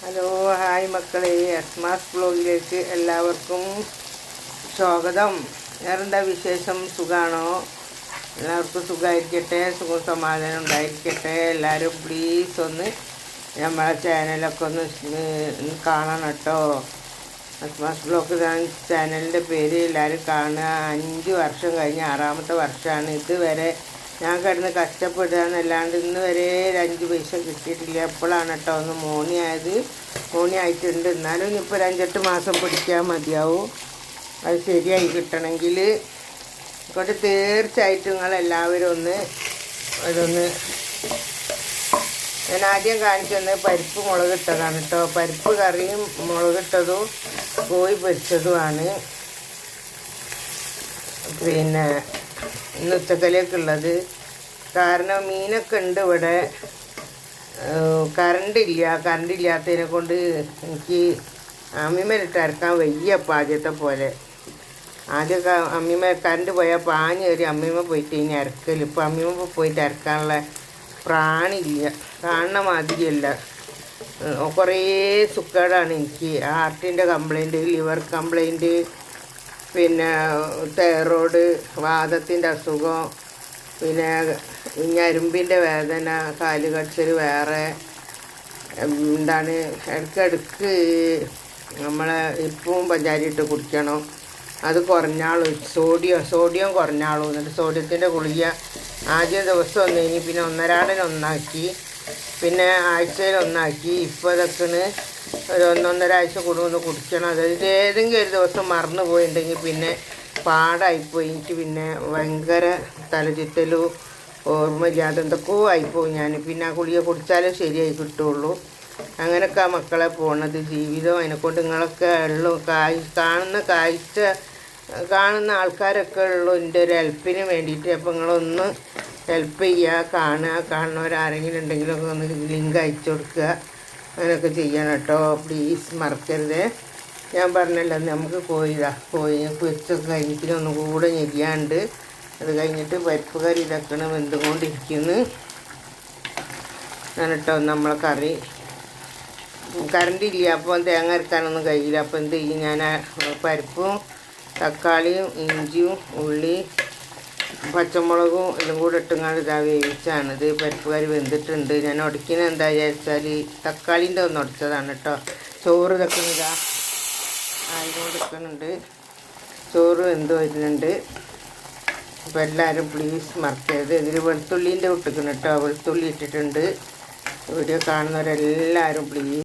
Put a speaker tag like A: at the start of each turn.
A: Hello hi മക്കളെ. അസ്മാസ് ബ്ലോഗിലേക്ക് എല്ലാവർക്കും സ്വാഗതം. വേറെന്താ വിശേഷം? സുഖമാണോ എല്ലാവർക്കും സുഖമായിരിക്കട്ടെ സുഖം സമാധാനം ഉണ്ടായിരിക്കട്ടെ? എല്ലാവരും പ്ലീസ് ഒന്ന് നമ്മളെ ചാനലൊക്കെ ഒന്ന് കാണണം കേട്ടോ. അസ്മാസ് ബ്ലോഗ് ചാനലിന്റെ പേര്. എല്ലാവരും കാണുക. അഞ്ച് വർഷം കഴിഞ്ഞ് ആറാമത്തെ വർഷമാണ്. ഇതുവരെ ഞാൻ കിടന്ന് കഷ്ടപ്പെടുകയെന്നല്ലാണ്ട് ഇന്ന് വരെ ഒരു അഞ്ച് പൈസ കിട്ടിയിട്ടില്ല. എപ്പോഴാണ് കേട്ടോ ഒന്ന് മോണിയായത്. മോണി ആയിട്ടുണ്ട് എന്നാലും ഇനിയിപ്പോൾ ഒരു അഞ്ചെട്ട് മാസം പിടിക്കാൻ മതിയാവും. അത് ശരിയായി കിട്ടണമെങ്കിൽ ഇങ്ങോട്ട് തീർച്ചയായിട്ടും നിങ്ങളെല്ലാവരും ഒന്ന് അതൊന്ന് ഞാൻ ആദ്യം കാണിച്ചത് പരിപ്പ് മുളകിട്ടതാണ് കേട്ടോ. പരിപ്പ് കറിയും മുളകിട്ടതും കോഴി പൊരിച്ചതുമാണ്. പിന്നെ ഇന്ന് കാരണം മീനൊക്കെ ഉണ്ട് ഇവിടെ. കറണ്ട് ഇല്ല. കറണ്ട് ഇല്ലാത്തതിനെ കൊണ്ട് എനിക്ക് അമ്മിമേലിട്ട് അരക്കാൻ വയ്യ പാചകത്തെ പോലെ. ആദ്യമൊക്കെ അമ്മിമ കറണ്ട് പോയാൽ പാഞ്ഞ് കയറി അമ്മിമ പോയിട്ട് ഇനി അരക്കൽ ഇപ്പം അമ്മിമ പോയിട്ട് അരക്കാനുള്ള പ്രാണില്ല. കാണുന്ന മാതിരിയല്ല. കുറേ സുക്കേടാണ് എനിക്ക്. ഹാർട്ടിന്റെ കംപ്ലൈന്റ് ലിവർ കംപ്ലൈന്റ് പിന്നെ തൈറോയ്ഡ് വാദത്തിന്റെ അസുഖം പിന്നെ ഞരുമ്പിന്റെ വേദന കാൽ കടിച്ചൽ വേറെ. എന്താണ് ഇടയ്ക്കിടയ്ക്ക് നമ്മളെ ഇപ്പവും പഞ്ചാരിയിട്ട് കുടിക്കണം. അത് കുറഞ്ഞാളും സോഡിയം സോഡിയം കുറഞ്ഞാളും. എന്നിട്ട് സോഡിയത്തിന്റെ ഗുളിക ആദ്യ ദിവസം ഒന്ന് ഇനി പിന്നെ ഒന്നരാടൻ ഒന്നാക്കി. പിന്നെ ആഴ്ചയിൽ ഒന്നാക്കി. ഇപ്പോൾ ഇതൊക്കെയാണ് ഒരു ഒന്നൊന്നര ആഴ്ച കൂടുമെന്ന് കുടിക്കണം. അതായത് ഏതെങ്കിലും ഒരു ദിവസം മറന്നു പോയിട്ടുണ്ടെങ്കിൽ പിന്നെ പാടായിപ്പോയി. എനിക്ക് പിന്നെ ഭയങ്കര തലചുറ്റലും ഓർമ്മയില്ലാതെ എന്തൊക്കെയോ ആയിപ്പോയി ഞാൻ. പിന്നെ ആ ഗുളിക കുടിച്ചാലേ ശരിയായി കിട്ടുള്ളൂ. അങ്ങനെയൊക്കെ ആ മക്കളെ പോണത്. ജീവിതം അതിനെക്കൊണ്ട് നിങ്ങളൊക്കെ ഉള്ളു കായ് കാണുന്ന കാഴ്ച കാണുന്ന ആൾക്കാരൊക്കെ ഉള്ളു. എന്റെ ഒരു ഹെൽപ്പിന് വേണ്ടിയിട്ട് അപ്പോൾ നിങ്ങളൊന്ന് ഹെൽപ്പ് ചെയ്യുക കാണുക. കാണുന്നവരാരെങ്കിലും ഉണ്ടെങ്കിലൊക്കെ ഒന്ന് ലിങ്ക് അയച്ചു കൊടുക്കുക. അങ്ങനെയൊക്കെ ചെയ്യണം കേട്ടോ. പ്ലീസ് മറക്കരുത്. ഞാൻ പറഞ്ഞല്ലോ നമുക്ക് കോഴിതാ കോഴി പൊരിച്ചൊക്കെ കഴിഞ്ഞിട്ട് ഒന്നും കൂടെ ഞെരിയാണ്ട്. അത് കഴിഞ്ഞിട്ട് പരിപ്പ് കറി ഇതാക്കണം ഞാൻ കേട്ടോ നമ്മളെ കറി. കറണ്ട് ഇല്ല. അപ്പോൾ തേങ്ങ അരക്കാനൊന്നും കഴിയില്ല. അപ്പോൾ എന്ത് ചെയ്യും? ഞാൻ പരിപ്പും തക്കാളിയും ഇഞ്ചിയും ഉള്ളി പച്ചമുളകും എല്ലാം കൂടെ ഇട്ടുങ്ങാണ്ട് ഇതാ വേവിച്ചാണ്. ഇത് പരിപ്പ് കറി വെന്തിട്ടുണ്ട്. ഞാൻ ഉടക്കിന് എന്താ വിചാരിച്ചാൽ തക്കാളിന്റെ ഒന്ന് ഉടച്ചതാണ് കേട്ടോ. ചോറ് ഇതാ ആയിക്കൊണ്ട് എടുക്കുന്നുണ്ട് ചോറ് വെന്ത് വരുന്നുണ്ട്. അപ്പോൾ എല്ലാവരും പ്ലീസ് മറക്കരുത്. ഇതിൽ വെളുത്തുള്ളീന്റെ ഇട്ടിക്കണം കേട്ടോ. വെളുത്തുള്ളി ഇട്ടിട്ടുണ്ട്. Video കാണുന്നവരെല്ലാവരും please